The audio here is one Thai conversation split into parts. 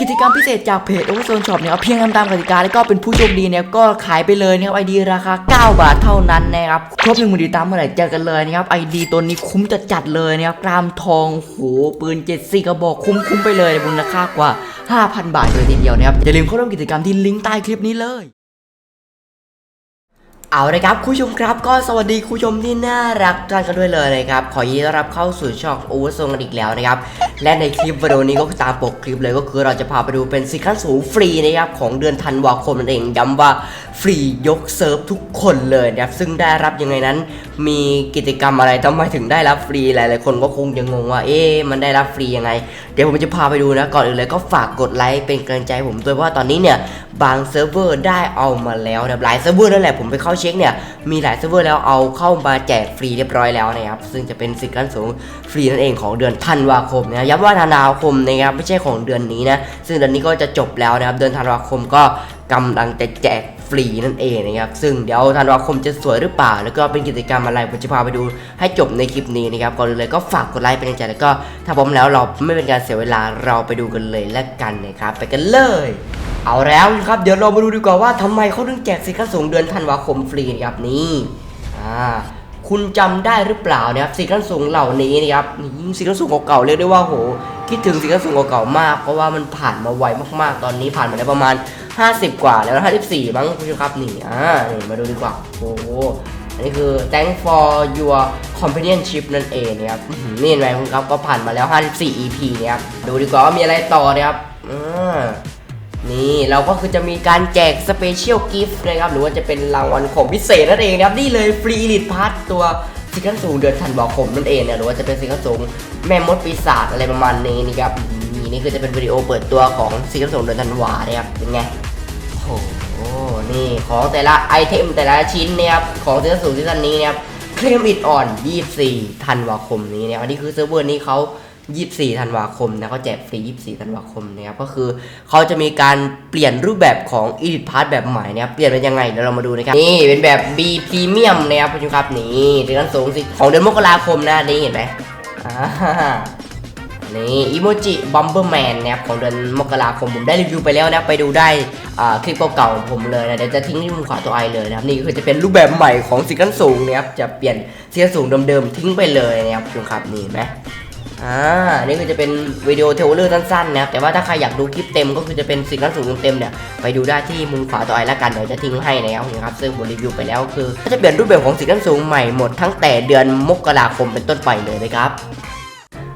กิจกรรมพิเศษจากเพจโอเวอร์โซนช็อปเนี่ยเพียงทำตามกติกาแล้วก็เป็นผู้โชคดีเนี่ยก็ขายไปเลยนะครับไอดีราคา 9 บาทเท่านั้นนะครับครบหนึ่งหมื่นติดตามเมื่อไหร่เจอกันเลยนะครับไอดีตัวนี้คุ้มจะจัดเลยนะครับกรามทองโหปืนเจ็ดสี่กระบอกคุ้มคุ้มไปเลยมูลค่ากว่า 5,000 บาทเลยทีเดียวนะครับอย่าลืมเข้าร่วมกิจกรรมที่ลิงก์ใต้คลิปนี้เลย เอาเลยครับคุณผู้ชมครับ ก็สวัสดีคุณผู้ชมที่น่ารักทุกท่านกันด้วยเลยนะครับขอยินดีต้อนรับเข้าสู่ช่องโอเวอร์ซนกันอีกแล้วนะครับและในคลิปวิดีโอนี้ก็ตามปกคลิปเลยก็คือเราจะพาไปดูเป็นสิทธิ์ขั้นสูงฟรีนะครับของเดือนธันวาคมนั่นเองย้ำว่าฟรียกเซิร์ฟทุกคนเลยนะครับซึ่งได้รับยังไงนั้น มีกิจกรรมอะไรทำไมถึงได้รับฟรีหลายๆคนก็คงยังงงว่าเอ๊ะมันได้รับฟรียังไง เดี๋ยวผมจะพาไปดูนะก่อนอื่นเลยก็ฝากกดไลค์เป็นกำลังใจผมด้วยเพาะว่าตอนนี้เนี่ยบางเซิร์ฟเวอร์ได้เอามาแล้วนะหลายเซิร์ฟเวอร์นั่นแหละผมไปเข้าเช็คเนี่ยมีหลายเซิร์ฟเวอร์แล้วเอาเข้ามาแจกฟรีเรียบร้อยแล้วนะครับซึ่งจะเป็นสิทธิ์ขั้นสูงฟรีนั่นเองของเดือนธันวาคมนะย้ำว่าธันวาคมนะครับไม่ใช่ของเดือนนี้นะซึ่งเดือนนี้ก็จะจบแล้วนะครับเดือนธันวาคมก็กำลังจะแจกฟรีนั่นเองนะครับซึ่งเดี๋ยวธันวาคมจะสวยหรือเปล่า แล้วก็เป็นกิจกรรมอะไรผมจะพาไปดูให้จบในคลิปนี้นะครับก่อนเลยก็ฝากกดไลค์เป็นกำลังใจแล้วก็ถ้าพร้อมแล้วเราไม่เป็นการเสียเวลาเราไปดูกันเลยแล้วกันนะครับไปกันเลย เอาแล้วนะครับ เดี๋ยวเรามาดูดีกว่าว่าทำไมเขาถึงแจกสิทธิ์ขั้นสูงเดือนธันวาคมฟรีนะครับนี่อ่าคุณจำได้หรือเปล่านะครับสิทธิ์ขั้นสูงเหล่านี้นะครับนี่สิทธิ์ขั้นสูงเก่าๆเรียกได้ว่าโหคิดถึงสิทธิ์ขั้นสูงเก่าๆมากเพราะว่ามันผ่านมาไวมากๆ ตอนนี้ผ่านมาได้ประมาณ 50 กว่าแล้ว54มั้งคุณผู้ชมครับนี่อ่านี่มาดูดีกว่าโอ้โหอันนี้คือ thank for your companionship นั่นเองนะครับนี่เห็นไหมคุณครับก็ผ่านมาแล้ว 54 EP นะครับ ดูดีกว่าว่ามีอะไรต่อนะครับอ่า นี่เราก็คือจะมีการแจกสเปเชียลกิฟต์นะครับหรือว่าจะเป็นรางวัลของพิเศษนั่นเองนะครับนี่เลยฟรีลิทพาร์ตตัวสิงคันสูงเดือนธันวาคมนั่นเองนะหรือว่าจะเป็นสิงคันสูงแม่มดปีศาจอะไรประมาณนี้นี่ครับนี่นี่คือจะเป็นวิดีโอเปิดตัวของสิงคันสูงเดือนธันวานะครับเป็นไงโอ้โหนี่ของแต่ละไอเทมแต่ละชิ้นเนี่ยครับของสิงคันสูงซีซั่นนี้นะครับเคลมอิดอ่อน 24 ธันวาคมนี้เนะครับอันนี้คือเซิร์ฟเวอร์นี้เขา 24ธันวาคมนะเขาแจกฟรี 24ธันวาคมนะครับก็คือเขาจะมีการเปลี่ยนรูปแบบของ Edit Pass แบบใหม่นะครับเปลี่ยนเป็นยังไงเดี๋ยวเรามาดูนะครับนี่เป็นแบบ B Premium นะครับคุณผู้ชมครับนี่ถึงขั้นสูงสิของเดือนมกราคมนะนี่เห็นไหมอ่านี่อีโมจิบัมเบอร์แมนนะครับของเดือนมกราคมผมได้รีวิวไปแล้วนะไปดูได้คลิปเก่าๆของผมเลยนะเดี๋ยวจะทิ้งที่มุมขวาตัวไอเลยนะครับนี่คือจะเป็นรูปแบบใหม่ของสิกันสูงนะครับจะเปลี่ยนสิกันสูงเดิมๆทิ้งไปเลยนะครับคุณผู้ชมครับนี่ไหม อ่านี่คือจะเป็นวิดีโอเทเลอร์สั้นๆนะครับแต่ว่าถ้าใครอยากดูคลิปเต็มก็คือจะเป็นสิ่งขั้นสูงเต็มๆเนี่ยไปดูได้ที่มุมขวาต่อไอละกันเดี๋ยวจะทิ้งให้นะครับนะครับซึ่งบนรีวิวไปแล้วคือก็จะเปลี่ยนรูปแบบของสิ่งขั้นสูงใหม่หมดทั้งแต่เดือนมกราคมเป็นต้นไปเลยนะครับ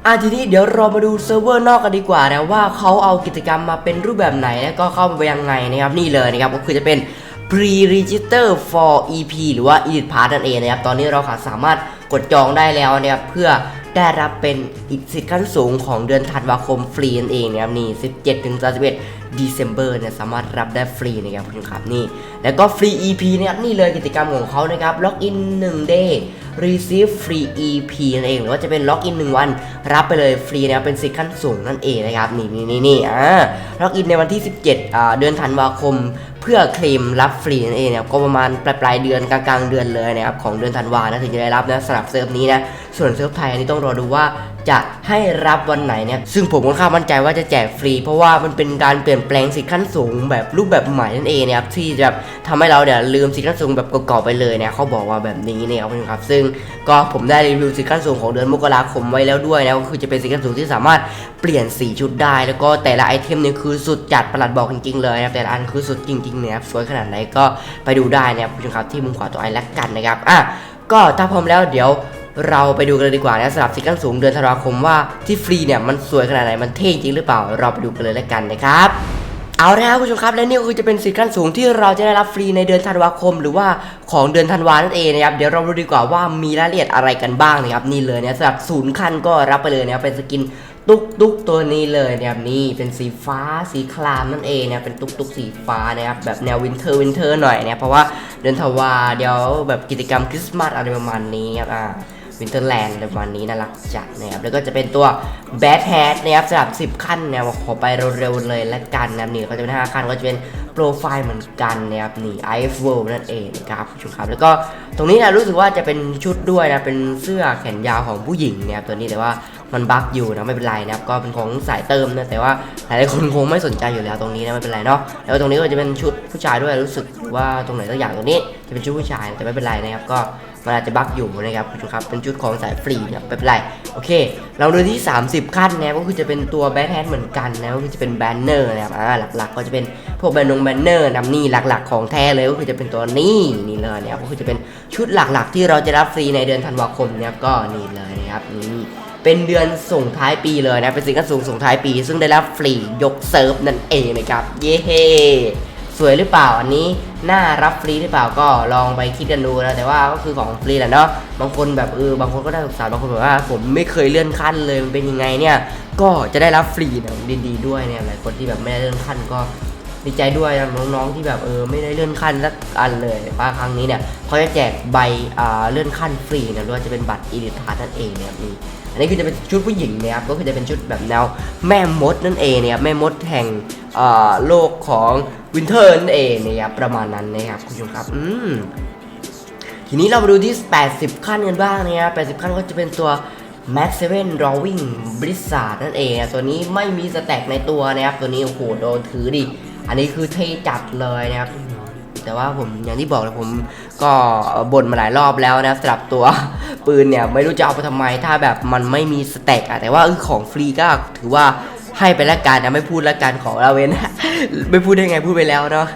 อะทีนี้เดี๋ยวเรามาดูเซิร์ฟเวอร์นอกกันดีกว่านะว่าเขาเอากิจกรรมมาเป็นรูปแบบไหนแล้วก็เข้าไปยังไงนะครับนี่เลยนะครับก็คือจะเป็น pre-register for EP หรือว่า edit pass นั่นเองนะครับตอนนี้เราสามารถกดจองได้แล้วนะครับเพื่อ ได้รับเป็นอีกสิทธิ์ขั้นสูงของเดือนธันวาคมฟรีนั่นเองนะครับนี่17ถึง31 December เนี่ยสามารถรับได้ฟรีนะครับคุณผู้ชมครับนี่ แล้วก็ฟรี EP นะครับนี่เลยกิจกรรมของเขานะครับล็อกอิน1 day receive free EP นั่นเองหรือว่าจะเป็นล็อกอิน1วัน รับไปเลยฟรีนะครับเป็นสิทธิ์ขั้นสูงนั่นเองนะครับนี่นี่นี่นี่อ่าล็อกอินในวันที่ 17อ่าเดือนธันวาคม เพื่อเคลมรับฟรีนั่นเองนะครับก็ประมาณปลายปลายเดือนกลางกลางๆเดือนเลยนะครับของเดือนธันวานะถึงจะได้รับนะสำหรับเซิร์ฟนี้นะส่วนเซิร์ฟไทยอันนี้ต้องรอดูว่า จะให้รับวันไหนเนี่ยซึ่งผมค่อนข้างมั่นใจว่าจะแจกฟรี เพราะว่ามันเป็นการเปลี่ยนแปลงสิทธิขั้นสูงแบบรูปแบบใหม่นั่นเองนะครับที่จะทำให้เราเนี่ยลืมสิทธิขั้นสูงแบบเก่าๆไปเลยเนะเขาบอกว่าแบบนี้เนี่ยครับคุณครับ ซึ่งก็ผมได้รีวิวสิทธิขั้นสูงของเดือนมกราคมไว้แล้วด้วยนะก็คือจะเป็นสิทธิขั้นสูงที่สามารถเปลี่ยนสีชุดได้ แล้วก็แต่ละไอเทมเนี่ยคือสุดจัดประหลัดบอกจริงๆเลยนะครับแต่ละอันคือสุดจริงๆเนี่ยครับสวยขนาดไหนก็ไปดูได้นะครับคุณครับที่มุมขวาตัวไอแล้วกันนะครับอะก็ถ้าพร้อมแล้วเดี๋ยว เราไปดูกันเลยดีกว่านะสำหรับสิทธิ์ขั้นสูงเดือนธันวาคมว่าที่ฟรีเนี่ยมันสวยขนาดไหนมันเท่จริงหรือเปล่า เราไปดูกันเลยแล้วกันนะครับเอาละครับคุณผู้ชมครับและนี่ก็คือจะเป็นสิทธิ์ขั้นสูงที่เราจะได้รับฟรีในเดือนธันวาคม หรือว่าของเดือนธันวานั่นเองนะครับเดี๋ยวเราดูดีกว่าว่ามีรายละเอียดอะไรกันบ้างนะครับนี่เลยเนี่ยสำหรับศูนย์ขั้นก็รับไปเลยนะครับเป็นสกินตุ๊กตุ๊กตัวนี้เลยนะครับนี่เป็นสีฟ้าสีครามนั่นเองนะเป็นตุ๊กตุ๊กสีฟ้านะครับแบบแนววินเทอร์วินเทอร์หน่อยนะเพราะว่าเดือนธันวาเดี๋ยวแบบกิจกรรมคริสต์มาสอะไรประมาณนี้ครับอ่า วินเทอร์แลนด์ประมาณนี้น่ารักจัดนะครับแล้วก็จะเป็นตัวแบทแฮทนะครับสำหรับ 10 ขั้นเนี่ยขอไปเร็วๆเลยละกันนะครับนี่ก็จะเป็น 5 ขั้นก็จะเป็นโปรไฟล์เหมือนกันนะครับนี่ i f World นั่นเองนะครับคุณผู้ชมครับ แล้วก็ตรงนี้นะรู้สึกว่าจะเป็นชุดด้วยนะเป็นเสื้อแขนยาวของผู้หญิงนะครับตัวนี้แต่ว่ามันบั๊กอยู่นะไม่เป็นไรนะครับก็เป็นของสายเติมนะแต่ว่าหลายๆคนคงไม่สนใจอยู่แล้วตรงนี้นะไม่เป็นไรเนาะแล้วตรงนี้ก็จะเป็นชุดผู้ชายด้วยรู้สึกว่าตรงไหนสักอย่างตรงนี้จะเป็นชุดผู้ชายแต่ไม่เป็นไรนะครับก็ มันอาจจะบั๊กอยู่นะครับคุณผู้ชมครับเป็นชุดของสายฟรีเนะไม่เป็นไรโอเค เราดูที่ 30 ขั้นนะก็คือจะเป็นตัวแบทแฮนเหมือนกันนะก็คือจะเป็นแบนเนอร์นะครับอ่าหลักๆ ก็จะเป็นพวกแบนนงแบนเนอร์นำนี่หลักๆ ของแท้เลยก็คือจะเป็นตัวนี้นี่เลยนะครับก็คือจะเป็นชุดหลักๆ ที่เราจะรับฟรีในเดือนธันวาคมนะครับก็นี่เลยนะครับนี่เป็นเดือนส่งท้ายปีเลยนะเป็นสินค้าสูงส่งท้ายปี ซึ่งได้รับฟรียกเซิร์ฟนั่นเองนะครับเย้สวยหรือเปล่าอันนี้ น่ารับฟรีหรือเปล่าก็ลองไปคิดกันดูนะแต่ว่าก็คือของฟรีแหละเนาะบางคนแบบเออบางคนก็ได้ศึกษาบางคนแบบว่า ผมไม่เคยเลื่อนขั้นเลยมันเป็นยังไงเนี่ยก็จะได้รับฟรีนะดีๆด้วยเนี่ยหลายคนที่แบบไม่ได้เลื่อนขั้นก็ดีใจด้วยนะน้องๆที่แบบเออไม่ได้เลื่อนขั้นสักอันเลยว่าครั้งนี้เนี่ยเขาจะแจกใบอ่าเลื่อนขั้นฟรีนะหรือว่าจะเป็นบัตรอีดิทพาร์นั่นเองเนี่ยนี่อันนี้คือจะเป็นชุดผู้หญิงนะครับก็คือจะเป็นชุดแบบแนวแม่มดนั่นเองเนะครับแม่มดแห่งเอ่อโลกของ วินเทอร์นั่นเองนะครับประมาณนั้นนะครับคุณผู้ชมครับอืมทีนี้เรามาดูที่ 80 ขั้นกันบ้างนะครับ80 ขั้นก็จะเป็นตัว Max 7 Drawing Blizzard นั่นเองนะตัวนี้ไม่มีสแต็กในตัวนะครับตัวนี้โอ้โหโดนถือดิ อันนี้คือเท่จัดเลยนะครับ แต่ว่าผมอย่างที่บอกเลยผมก็บ่นมาหลายรอบแล้วนะสำหรับตัวปืนเนี่ยไม่รู้จะเอาไปทำไมถ้าแบบมันไม่มีสเต็กอะแต่ว่าของฟรีก็ถือว่า ให้ไปละกันนะไม่พูดละกันของเราเว้นไม่พูดได้ไงพูดไปแล้วเนาะ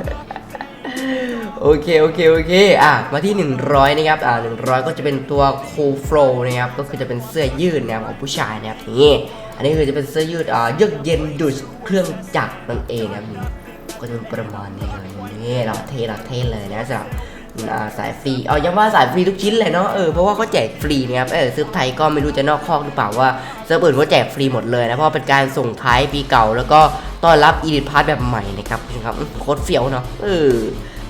โอเค โอเค โอเค อะ มาที่ 100 นะครับ อ่า100 ก็จะเป็นตัว cool flow นะครับ ก็คือจะเป็นเสื้อยืดนะครับของผู้ชายนะครับนี่ อันนี้คือจะเป็นเสื้อยืด อ่าเยือกเย็นดูดเครื่องจักรนั่นเองนะครับนี่ก็จะเป็นประมาณนี้เลยนี่เราเทเราเทเลยนะสำหรับ อ่าสายฟรี เอายังว่าสายฟรีทุกชิ้นเลยเนาะ เออ เพราะว่าเขาแจกฟรีนะครับ เออซื้อไทยก็ไม่รู้จะนอกคอกหรือเปล่าว่าเซิร์ฟอื่นเขาแจกฟรีหมดเลยนะ เพราะเป็นการส่งท้ายปีเก่า แล้วก็ต้อนรับอีดิทพาร์ทแบบใหม่นะครับครับโคตรเฟี้ยวเนาะ เออ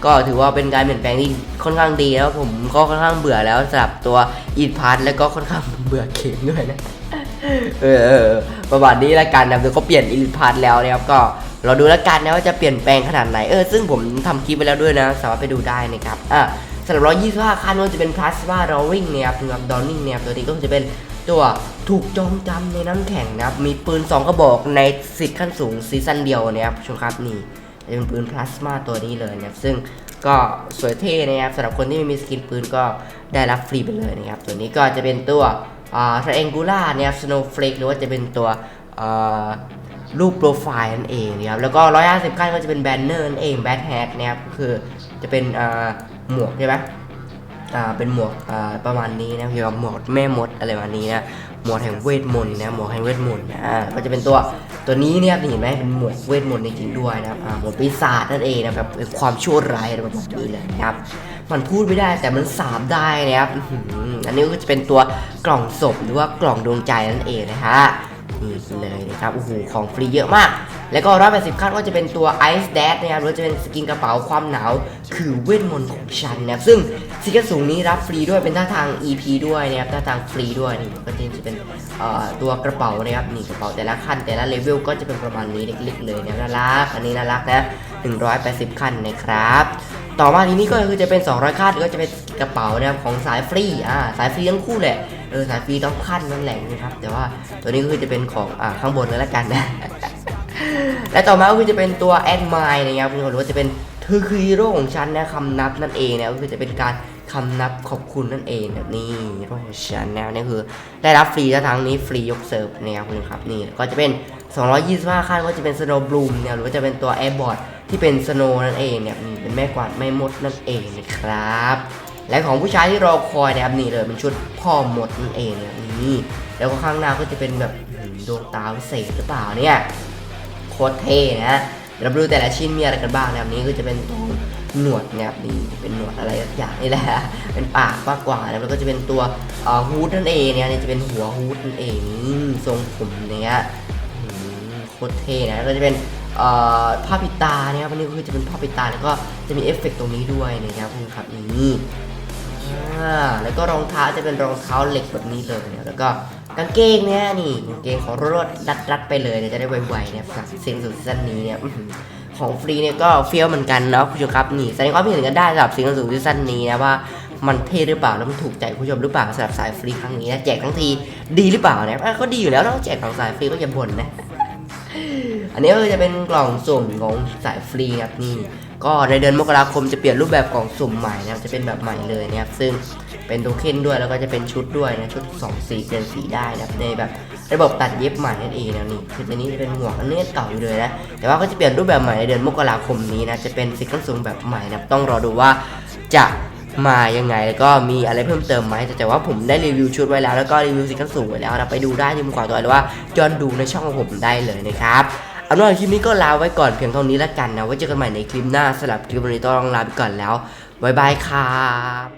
ก็ถือว่าเป็นการเปลี่ยนแปลงที่ค่อนข้างดีแล้วผมก็ค่อนข้างเบื่อแล้วสำหรับตัวอีดพาร์ทแล้วก็ค่อนข้างเบื่อเกมด้วยนะ เออประมาณนี้ละกันนะเดี๋ยวเขาเปลี่ยนอีดพาร์ทแล้วนะครับก็ เราดูแล้วกันนะว่าจะเปลี่ยนแปลงขนาดไหนเออซึ่งผมทำคลิปไปแล้วด้วยนะ สามารถไปดูได้นะครับอะสำหรับ125คันว่าจะเป็นพลาสมาดอริงนะครับสำหรับดอริงเนี่ยตัวนี้ก็จะเป็นตัวถูกจองจำในน้ำแข็งนะครับ มีปืน 2 กระบอกในสิทธิ์ขั้นสูงซีซั่นเดียวนะครับชมครับนี่จะเป็นปืนพลาสมาตัวนี้เลยนะครับ ซึ่งก็สวยเท่นะครับสำหรับคนที่ไม่มีสกินปืนก็ได้รับฟรีไปเลยนะครับ ตัวนี้ก็จะเป็นตัวอ่า triangular นะครับ snowflake หรือว่าจะเป็นตัวอ่า รูปโปรไฟล์นั่นเองนะครับแล้วก็ 150 ขั้นก็จะเป็นแบนเนอร์นั่นเอง bad hat นะครับก็คือจะเป็นหมวกใช่ไหมอ่าเป็นหมวกอ่าประมาณนี้นะเกี่ยวกับหมวกแม่มดอะไรประมาณนี้นะหมวกแห่งเวทมนต์นะหมวกแห่งเวทมนต์นะอ่าก็จะเป็นตัวตัวนี้เนี่ยเห็นไหมเป็นหมวกเวทมนต์จริงๆด้วยนะครับอ่าหมวกปีศาจนั่นเองนะแบบความชั่วร้ายอะไรแบบนี้เลยนะครับมันพูดไม่ได้แต่มันสาบได้นะครับอันนี้ก็จะเป็นตัวกล่องศพหรือว่ากล่องดวงใจนั่นเองนะฮะ นี่เลยนะครับ โอ้โห ของฟรีเยอะมาก แล้วก็180ขั้นก็จะเป็นตัว Ice d a s นะครับหรือจะเป็นสกินกระเป๋าความหนาว คือเวทมนต์ของฉันนะครับ ซึ่งสกินสูงนี้รับฟรีด้วยเป็นท่าทาง EP ด้วยนะครับท่าทางฟรีด้วยนี่ก็จะเป็นตัวกระเป๋านะครับนี่กระเป๋าแต่ละขั้นแต่ละเลเวลก็จะเป็นประมาณนี้เล็กๆเลยนะน่ารักอันนี้น่ารักนะ180 ขั้นนะครับต่อมาทีนี้ก็คือจะเป็น 200ขั้นก็จะเป็นกระเป๋านะครับของสายฟรีอ่าสายฟรีทั้งคู่แหละ เออสายฟรีต้องขั้นนั่นแหละนะครับ แต่ว่าตัวนี้ก็คือจะเป็นของอ่าข้างบนเลยละกันนะ และต่อมาก็คือจะเป็นตัวแอดมายนะครับหรือว่าจะเป็นเธอคือฮีโร่ของฉันนะคำนับนั่นเองนะก็คือจะเป็นการคำนับขอบคุณนั่นเองแบบนี้โรของฉันนะนี่คือ ได้รับฟรีทั้งนี้ฟรียกเซิร์ฟนะครับคุณครับนี่ก็จะเป็น 225 ขั้นก็จะเป็นสโนว์บลูมเนี่ยหรือว่าจะเป็นตัวแอร์บอร์ดที่เป็นสโนว์นั่นเองเนี่ยนี่เป็นแม่กวาดแม่มดนั่นเองนะครับ และของผู้ชายที่รอคอยนะครับนี่เลยเป็นชุดพ่อหมดนั่นเองเนี่ยนี่แล้วก็ข้างหน้าก็จะเป็นแบบดวงตาวิเศษหรือเปล่าเนี่ยโคตรเท่นะเดี๋ยวเราไปดูแต่ละชิ้นมีอะไรกันบ้างนะครับนี้ก็จะเป็นตัวหนวดนะครับนี่เป็นหนวดอะไรสักอย่างนี่แหละเป็นปากมากกว่านะแล้วก็จะเป็นตัวฮูดนั่นเองเนี่ยจะเป็นหัวฮูดนั่นเองทรงผมเนี่ยโคตรเท่นะก็จะเป็นผ้าปิดตาเนี่ยครับอันนี้ก็คือจะเป็นผ้าปิดตาแล้วก็จะมีเอฟเฟกต์ตรงนี้ด้วยนะครับคุณครับนี่ ก็รองเท้าจะเป็นรองเท้าเหล็กแบบนี้เลยนะแล้วก็กางเกงเนี่ยนี่กางเกงของรถรัดรัดไปเลยเนี่ยจะได้ไวๆเนี่ยจากเซ็งสุดซีซั่นนี้เนี่ยของฟรีเนี่ยก็เฟี้ยวเหมือนกันเนาะคุณผู้ชมครับนี่แสดงความเห็นกันได้สำหรับซิงสูงซีซั่นนี้นะว่ามันเท่หรือเปล่าแล้วมันถูกใจผู้ชมหรือเปล่าสำหรับสายฟรีครั้งนี้นะแจกทั้งทีดีหรือเปล่าเนี่ยอะก็ดีอยู่แล้วเราแจกของสายฟรีก็อย่าบ่นนะอันนี้ก็จะเป็นกล่องสุ่มของสายฟรีครับนี่ก็ในเดือนมกราคมจะเปลี่ยนรูปแบบกล่องสุ่มใหม่นะครับจะเป็นแบบใหม่เลยนะครับซึ่ง เป็นโทเค็นด้วยแล้วก็จะเป็นชุดด้วยนะชุด2สีเปลี่ยนสีได้นะในแบบระบบตัดเย็บใหม่นั่นเองนะนี่คืออันนี้จะเป็นหมวกอันนี้เก่าอยู่เลยนะแต่ว่าก็จะเปลี่ยนรูปแบบใหม่ในเดือนมกราคมนี้นะจะเป็นซิกเกิลซูมแบบใหม่นับต้องรอดูว่าจะมายังไงแล้วก็มีอะไรเพิ่มเติมไหมแต่ว่าผมได้รีวิวชุดไว้แล้วแล้วก็รีวิวซิกเกิลซูมไว้แล้วนะไปดูได้ที่มุมขวาตัวหรือว่าย้อนดูในช่องของผมได้เลยนะครับเอาเป็นว่าคลิปนี้ก็ลาไว้ก่อนเพียงเท่านี้แล้วกันนะไว้เจอกันใหม่ในคลิปหน้าสำหรับคลิปวันนี้ต้องลาไปก่อนแล้วบ๊ายบายครับ